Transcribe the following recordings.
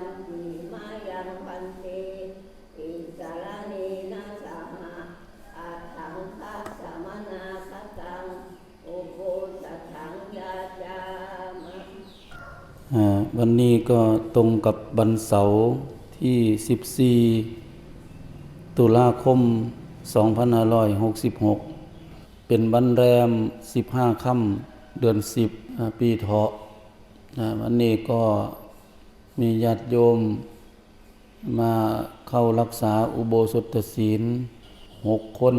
มปีมายังพันเตอิสารเนนะสหะอาถังคัสสมนาคตังอุโบสถังยาจามวันนี้ก็ตรงกับวันเสาร์ที่ 14 ตุลาคม 2566 เป็นวันแรม 15 ค่ำเดือน 10 ปีเถาะวันนี้ก็ มีญาติโยมมาเข้ารักษาอุโบสถศีล6คน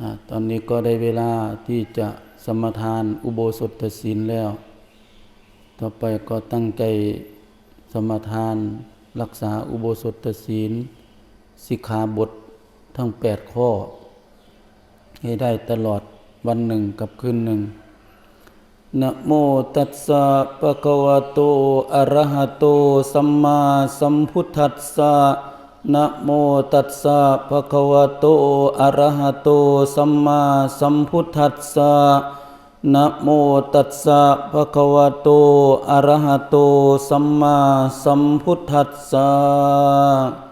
อตอนนี้ก็ได้เวลาที่จะสมทานอุโบสถศีลแล้ว ต่อไปก็ตั้งใจสมทานรักษาอุโบสถศีลสิกขาบททั้งแปดข้อ ให้ได้ตลอดวันหนึ่งกับคืนหนึ่ง นะโมตัสสะปะคะวะโต อะระหะโต สัมมาสัมพุทธัสสะนะโมตัสสะภะคะวะโต อะระหะโต สัมมาสัมพุทธัสสะนะโมตัสสะภะคะวะโต อะระหะโต สัมมาสัมพุทธัสสะนะ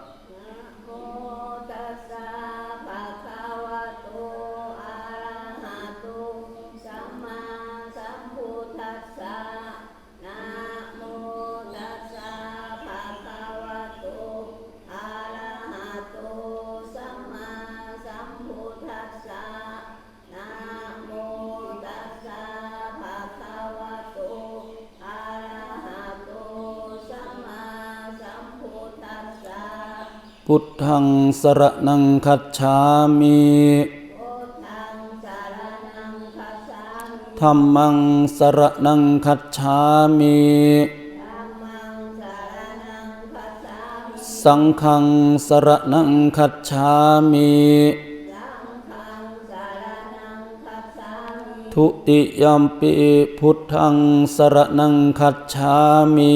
พุทธังสรนังคัจฉามิพุทธังสารนังคัจฉามิธัมมังสรนังคัจฉามิธัมมังสารนังคัจฉามิสังฆังสรนังคัจฉามิสังฆังสารนังคัจฉามิทุติยมปิพุทธังสรนังคัจฉามิ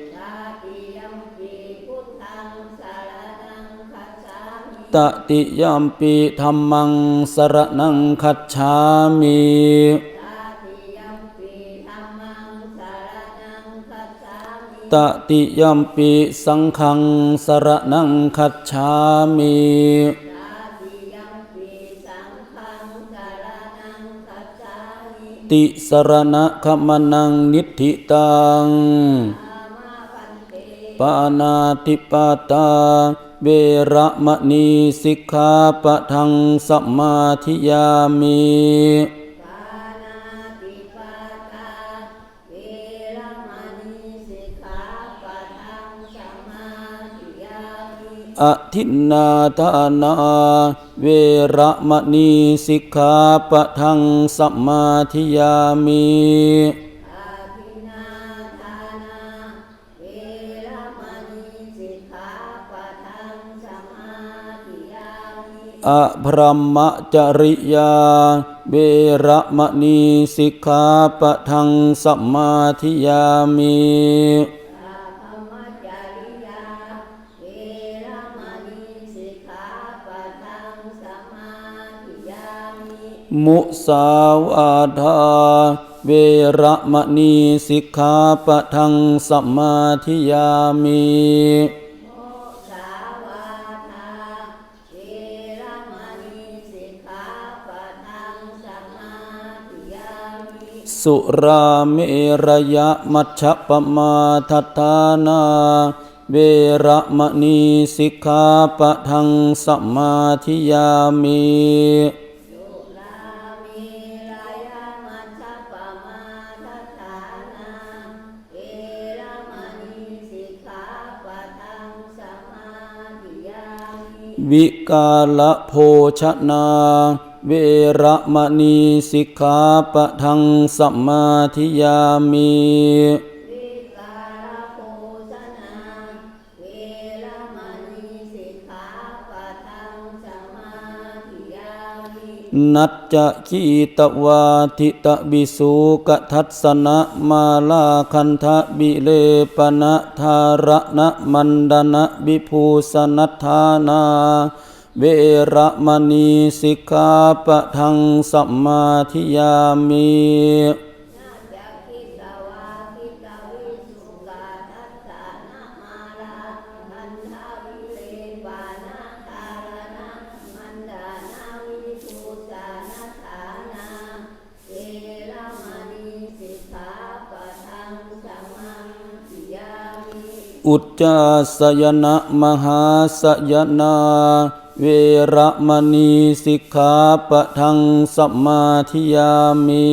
ตติยมปิธัมมังสรนังคัจฉามิตาติยัมปิธัมมังสารนังคัจฉามิตติยมปิสังฆังสรนังคัจฉามิตาติยัมปิสังฆังสารนังคัจฉามิติสรณะขมนังนิธิตังอามาพันเต ปานาติปาตา เวระมณีสิกขาปะทังสมาธิยามิปานาติปาตาเวรมณีสิกขาปะทังสมาธิยามิอทินนาทานา เวระมณีสิกขาปะทังสมาธิยามิ อะพรหมจริยา เวระมณีสิกขาปะทังสมาธิยามิอาภมจาริยาเวรมณีสิกขาปะทิยามิมุสาวาทา เวระมณีสิกขาปะทังสมาธิยามิ สุราเมรยะมัชฌปมาทัฏฐานาเวระมณีสิกขาปะทังสมาธิยามิสุรามิรายามัชฌปมาทัฏฐานาเวรมณีสิกขาปะทังสมาธิยามิวิกาละโภชนา เวระมณีสิกขาปะทังสัมมาทิยามีนัจจะคีตวาทิตบิสุกทัสนะมาลาคันทะบิเลปนะธาระณะมันดนะบิภูสนัทานา เวระมณีสิกขาปะทังสัมมาทิยามีอุจจารสยานะมหาสยามิอุจจาสยนะมหาสยนา เวระมณีสิกขาปะทังสัมมาทิยามี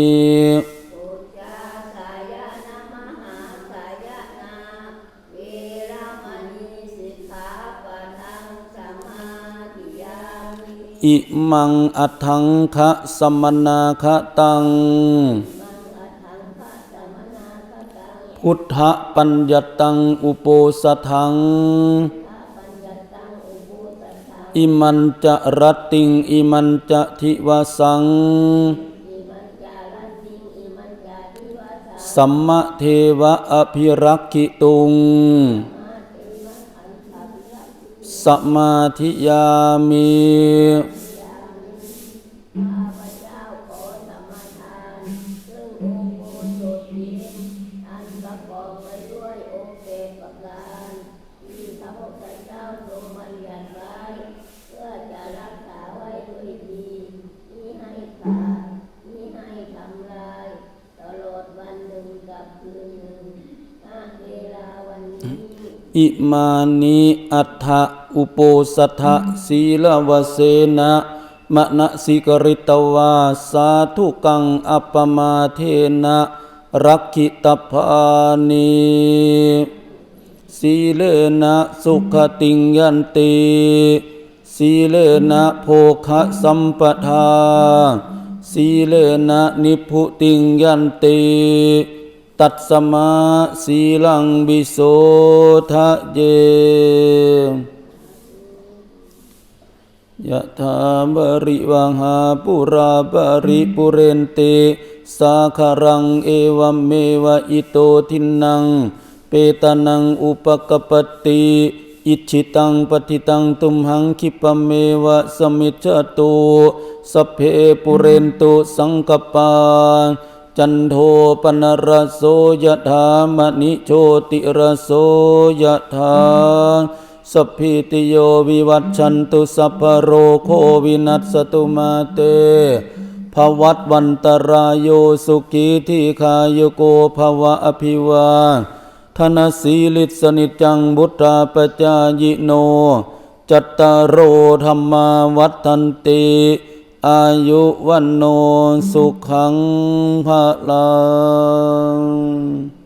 อิมังอัทังคะสมนาคะตัง พุทธปัญญตังอุโปสถัง พระปัญญตังอุปุตตัง อิมันจะรัตติงอิมันจะทิวสังสัมมะเทวะอภิรักขิตุงมาเตมะอันทาวิรัติสมาธิยามีอันประกอบไปด้วยองค์เจ็ดประการที่พระพุทธเจ้าทรงบัญญัติไว้เพื่อจะรักษาไว้ด้วยดีมิให้ขาดมิให้ทำลาย ตลอดวันหนึ่งกับคืนหนึ่งณเวลาวันนี้ อิมานิอัฏฐอุโปสัทธศีลวเสนะมณสิกริตวาสาธุกังอัปมาเทนะรักขิตภานิสีเลนะสุขติงยันติสีเลนะโภคะสัมปทาสีเลนะนิพพุติงยันติ ตัดสมาสีลังบิโสทะเยยะถาบริวังหาปุราบริปุเรนติสาคารังเอวัมเมวะอิโตทินัง เปตานังอุปกปปติอิชิตังปฏิตังตุมหังคิปเมวะสมิจตุสเพปุเรนตุสังกปา จันโทปนรโสยถามณิโชติรโสยถาสัพพิติโยวิวัตชันตุสัพพโรโควินัสตุมาเตภวัตวันตรายโยสุขีที่คายโกภวะอภิวาธนสีลิสนิจังบุตราปจายิโน จัตตารโธรรมาวัฏทันติ อายุวันโนสุขังภะลัง